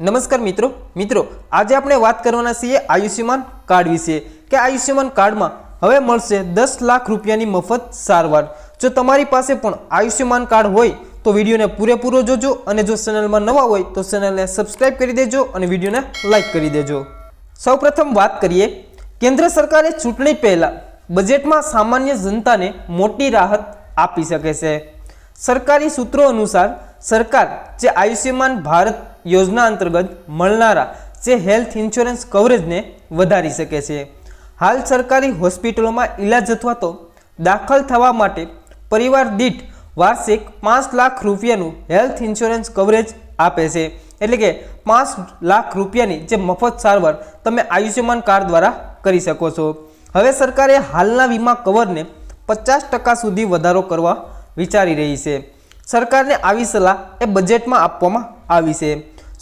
નમસ્કાર મિત્રો. મિત્રો, આજે આપણે વાત કરવાના છીએ આયુષ્યમાન કાર્ડ વિશે કે આયુષ્યમાન કાર્ડમાં હવે મળશે દસ લાખ રૂપિયાની મફત સારવાર. જો તમારી પાસે પણ આયુષ્યમાન કાર્ડ હોય તો વિડીયોને પૂરેપૂરો જોજો અને જો ચેનલમાં નવા હોય તો ચેનલને સબસ્ક્રાઈબ કરી દેજો અને વિડીયોને લાઇક કરી દેજો. સૌપ્રથમ વાત કરીએ, કેન્દ્ર સરકારે ચૂંટણી પહેલાં બજેટમાં સામાન્ય જનતાને મોટી રાહત આપી શકે છે. સરકારી સૂત્રો અનુસાર સરકાર જે આયુષ્યમાન ભારત યોજના અંતર્ગત મળનારા જે હેલ્થ ઇન્સ્યોરન્સ કવરેજને વધારી શકે છે. હાલ સરકારી હોસ્પિટલોમાં ઇલાજ અથવા તો દાખલ થવા માટે પરિવાર દીઠ વાર્ષિક પાંચ લાખ રૂપિયાનું હેલ્થ ઇન્સ્યોરન્સ કવરેજ આપે છે. એટલે કે પાંચ લાખ રૂપિયાની જે મફત સારવાર તમે આયુષ્યમાન કાર્ડ દ્વારા કરી શકો છો. હવે સરકારે હાલના વીમા કવરને પચાસ ટકા સુધી વધારો કરવા વિચારી રહી છે. સરકારને આવી સલાહ એ બજેટમાં આપવામાં આવી છે.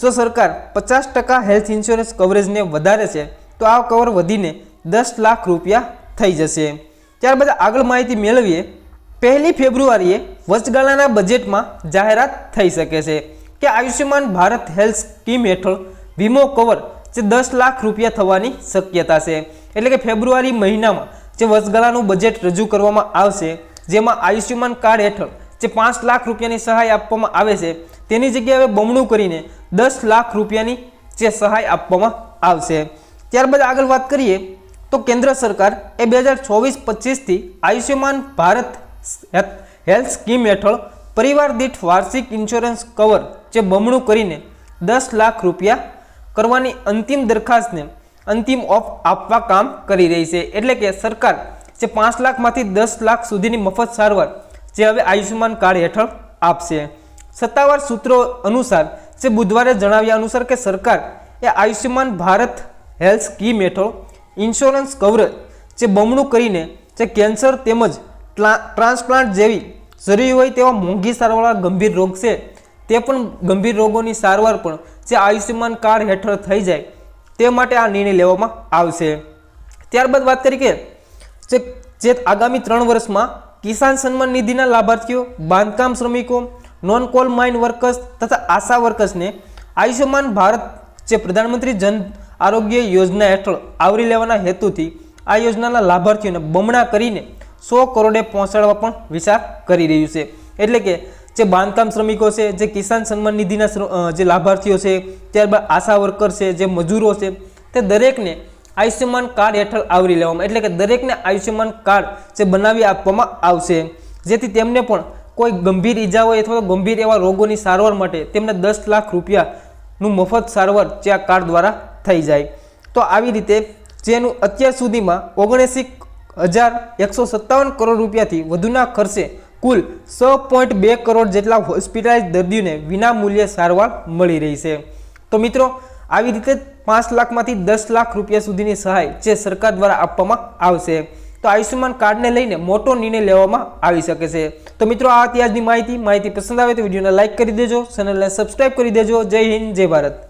જો સરકાર પચાસ ટકા હેલ્થ ઇન્સ્યોરન્સ કવરેજને વધારે છે, તો આ કવર વધીને દસ લાખ રૂપિયા થઈ જશે. ત્યારબાદ આગળ માહિતી મેળવીએ. પહેલી ફેબ્રુઆરીએ વચગાળાના બજેટમાં જાહેરાત થઈ શકે છે કે આયુષ્યમાન ભારત હેલ્થ સ્કીમ હેઠળ વીમો કવર જે દસ લાખ રૂપિયા થવાની શક્યતા છે. એટલે કે ફેબ્રુઆરી મહિનામાં જે વચગાળાનું બજેટ રજૂ કરવામાં આવશે, જેમાં આયુષ્યમાન કાર્ડ હેઠળ જે પાંચ લાખ રૂપિયાની સહાય આપવામાં આવે છે, તેની જગ્યાએ બમણું કરીને દસ લાખ રૂપિયાની જે સહાય આપવામાં આવશે. ત્યારબાદ આગળ વાત કરીએ, તો કેન્દ્ર સરકાર એ બે હજાર ચોવીસ પચીસથી આયુષ્યમાન ભારત હેલ્થ સ્કીમ હેઠળ પરિવાર દીઠ વાર્ષિક ઇન્સ્યોરન્સ કવર જે બમણું કરીને દસ લાખ રૂપિયા કરવાની અંતિમ દરખાસ્તને અંતિમ ઓફ આપવા કામ કરી રહી છે. એટલે કે સરકાર જે પાંચ લાખમાંથી દસ લાખ સુધીની મફત સારવાર જે હવે આયુષ્યમાન કાર્ડ હેઠળ આપશે. સત્તાવાર સૂત્રો અનુસાર, જે બુધવારે જણાવ્યા અનુસાર કે સરકાર એ આયુષ્યમાન ભારત હેલ્થ સ્કીમ હેઠળ ઇન્સ્યોરન્સ કવરેજ જે બમણું કરીને જે કેન્સર તેમજ ટ્રાન્સપ્લાન્ટ જેવી જરૂરી હોય તેવા મોંઘી સારવાળા ગંભીર રોગ છે, તે પણ ગંભીર રોગોની સારવાર પણ જે આયુષ્યમાન કાર્ડ હેઠળ થઈ જાય, તે માટે આ નિર્ણય લેવામાં આવશે. ત્યારબાદ વાત કરી કે જે આગામી ત્રણ વર્ષમાં કિસાન સન્માન નિધિના લાભાર્થીઓ, બાંધકામ શ્રમિકો નોન કોલ માઇન વર્કર્સ તથા આશા વર્કર્સને આયુષ્યમાન ભારત જે પ્રધાનમંત્રી જન આરોગ્ય યોજના હેઠળ આવરી લેવાના હેતુથી આ યોજનાના લાભાર્થીઓને બમણા કરીને સો કરોડે પહોંચાડવા પણ વિચાર કરી રહ્યું છે. એટલે કે જે બાંધકામ શ્રમિકો છે, જે કિસાન સન્માન નિધિના જે લાભાર્થીઓ છે, ત્યારબાદ આશા વર્કર છે, જે મજૂરો છે, તે દરેકને આયુષ્યમાન કાર્ડ હેઠળ આવરી લેવામાં એટલે કે દરેકને આયુષ્યમાન કાર્ડ જે બનાવી આપવામાં આવશે, જેથી તેમને પણ કોઈ ગંભીર ઈજા હોય અથવા ગંભીર એવા રોગોની સારવાર માટે તેમને દસ લાખ રૂપિયાનું મફત સારવાર જે આ કાર્ડ દ્વારા થઈ જાય. તો આવી રીતે જેનું અત્યાર સુધીમાં ઓગણએંસી હજાર એકસો સત્તાવન કરોડ રૂપિયાથી વધુના ખર્ચે કુલ છ પોઈન્ટ બે કરોડ જેટલા હોસ્પિટલાઇઝ દર્દીઓને વિના મૂલ્યે સારવાર મળી રહી છે. તો મિત્રો, આવી રીતે પાંચ લાખમાંથી દસ લાખ રૂપિયા સુધીની સહાય જે સરકાર દ્વારા આપવામાં આવશે. તો આયુષ્યમાન કાર્ડને લઈને મોટો નિર્ણય લેવામાં આવી શકે છે. તો મિત્રો, આ હતી માહિતી. માહિતી પસંદ આવે તો વિડીયોને લાઇક કરી દેજો, ચેનલને સબસ્ક્રાઇબ કરી દેજો. જય હિન્દ, જય ભારત.